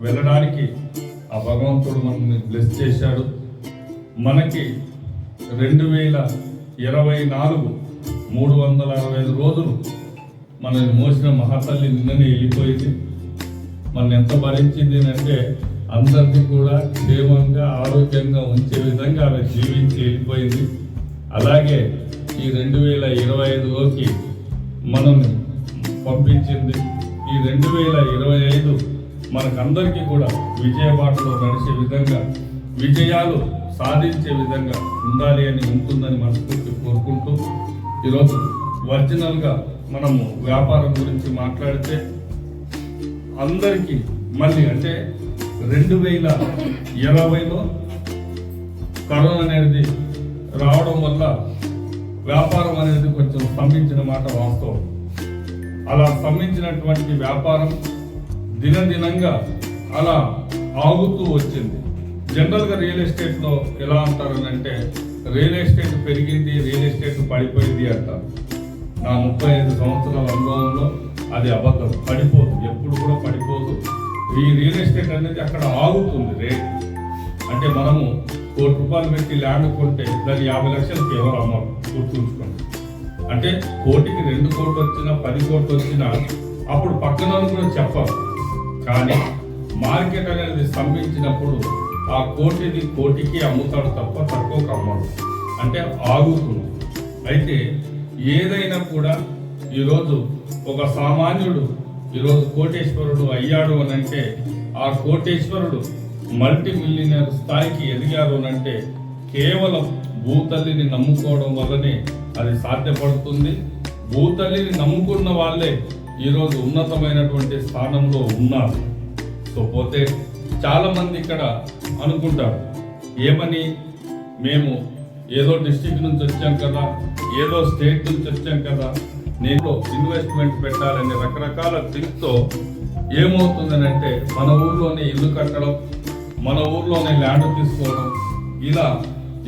వెళ్ళడానికి ఆ భగవంతుడు మనల్ని బ్లెస్ చేశాడు. మనకి రెండు వేల ఇరవై నాలుగు మూడు వందల అరవై ఐదు రోజులు మనల్ని మోసిన మహాతల్లి నిన్ననే వెళ్ళిపోయింది. మన ఎంత భరించింది అంటే అందరినీ కూడా క్షేమంగా ఆరోగ్యంగా ఉంచే విధంగా ఆమె జీవించి వెళ్ళిపోయింది. అలాగే ఈ రెండు వేల ఇరవై ఐదులోకి మనల్ని పంపించింది. ఈ రెండు వేల ఇరవై ఐదు మనకందరికీ కూడా విజయబాటలో నడిచే విధంగా విజయాలు సాధించే విధంగా ఉండాలి అని ఉంటుందని మనస్ఫూర్తి కోరుకుంటూ ఈరోజు ఒరిజినల్గా మనము వ్యాపారం గురించి మాట్లాడితే అందరికీ మళ్ళీ అంటే రెండు వేల ఇరవైలో కరోనా అనేది రావడం వల్ల వ్యాపారం అనేది కొంచెం స్తంభించిన మాట వాస్తవం. అలా స్తంభించినటువంటి వ్యాపారం దినదినంగా అలా ఆగుతూ వచ్చింది. జనరల్గా రియల్ ఎస్టేట్లో ఎలా అంటారనంటే రియల్ ఎస్టేట్ పెరిగింది రియల్ ఎస్టేట్ పడిపోయింది అంటారు. నా ముప్పై ఐదు సంవత్సరాల అనుభవంలో అది అబద్ధం. పడిపోదు ఎప్పుడు కూడా పడిపోదు. ఈ రియల్ ఎస్టేట్ అనేది అక్కడ ఆగుతుంది రేట్. అంటే మనము కోటి రూపాయలు పెట్టి ల్యాండ్ కొంటే దాన్ని యాభై లక్షలకి ఎవరు అమ్మరు గుర్తుంచుకోండి. అంటే కోటికి రెండు కోట్లు వచ్చినా పది కోట్లు వచ్చినా అప్పుడు పక్కన వాళ్ళు కూడా చెప్పరు. కానీ మార్కెట్ అనేది స్తంభించినప్పుడు ఆ కోటిది కోటికి అమ్ముతాడు తప్ప తక్కువకు అమ్మడు అంటే ఆగుతుంది. అయితే ఏదైనా కూడా ఈరోజు ఒక సామాన్యుడు ఈరోజు కోటేశ్వరుడు అయ్యాడు అని అంటే ఆ కోటేశ్వరుడు మల్టీ మిలియనర్ స్థాయికి ఎదిగారు అని అంటే కేవలం భూతల్లిని నమ్ముకోవడం వల్లనే అది సాధ్యపడుతుంది. భూతల్లిని నమ్ముకున్న వాళ్ళే ఈరోజు ఉన్నతమైనటువంటి స్థానంలో ఉన్నారు. సో పోతే చాలామంది ఇక్కడ అనుకుంటారు ఏమని మేము ఏదో డిస్టిక్ నుంచి వచ్చాం కదా ఏదో స్టేట్ నుంచి వచ్చాం కదా నేను ఇన్వెస్ట్మెంట్ పెట్టాలనే రకరకాల థింక్తో ఏమవుతుందని అంటే మన ఊర్లోనే ఇల్లు కట్టడం మన ఊర్లోనే ల్యాండ్ తీసుకోవడం ఇలా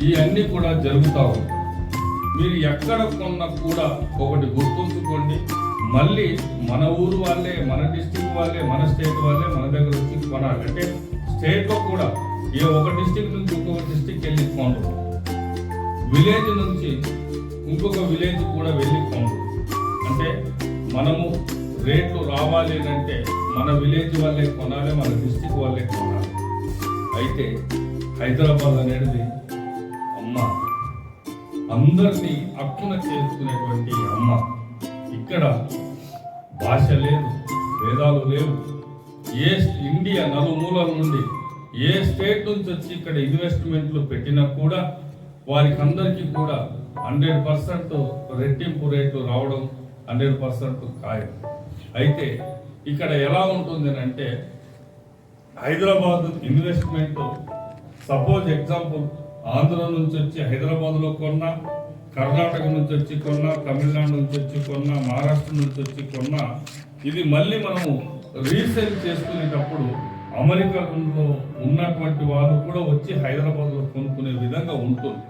ఇవన్నీ కూడా జరుగుతూ ఉంటాయి. మీరు ఎక్కడ కొన్నా కూడా ఒకటి గుర్తుంచుకోండి. మళ్ళీ మన ఊరు వాళ్ళే మన డిస్టిక్ వాళ్ళే మన స్టేట్ వాళ్ళే మన దగ్గర వచ్చి కొనాలి. అంటే స్టేట్లో కూడా ఏ ఒక డిస్టిక్ నుంచి ఇంకొక డిస్టిక్ వెళ్ళి కొనరు. విలేజ్ నుంచి ఇంకొక విలేజ్ కూడా వెళ్ళి కొనరు. అంటే మనము రేట్లు రావాలి అంటే మన విలేజ్ వాళ్ళే కొనాలి మన డిస్టిక్ వాళ్ళే కొనాలి. అయితే హైదరాబాద్ అనేది అమ్మ అందరినీ అక్కున చేసుకునేటువంటి అమ్మ. ఇక్కడ భాష లేదు వేదాలు లేవు. ఏ ఇండియా నలుమూలల నుండి ఏ స్టేట్ నుంచి వచ్చి ఇక్కడ ఇన్వెస్ట్మెంట్లు పెట్టినా కూడా వారికి అందరికీ కూడా హండ్రెడ్ పర్సెంట్ రెట్టింపు రేటు రావడం హండ్రెడ్ పర్సెంట్ ఖాయం. అయితే ఇక్కడ ఎలా ఉంటుంది అని అంటే Hyderabad investment suppose example Andhra నుంచి వచ్చి హైదరాబాద్లో కొన్నా కర్ణాటక నుంచి వచ్చి కొన్నా తమిళనాడు నుంచి వచ్చి కొన్నా మహారాష్ట్ర నుంచి వచ్చి కొన్నా ఇది మళ్ళీ మనము రీసేల్ చేసుకునేటప్పుడు అమెరికాలో ఉన్నటువంటి వాళ్ళు కూడా వచ్చి హైదరాబాద్లో కొనుక్కునే విధంగా ఉంటుంది.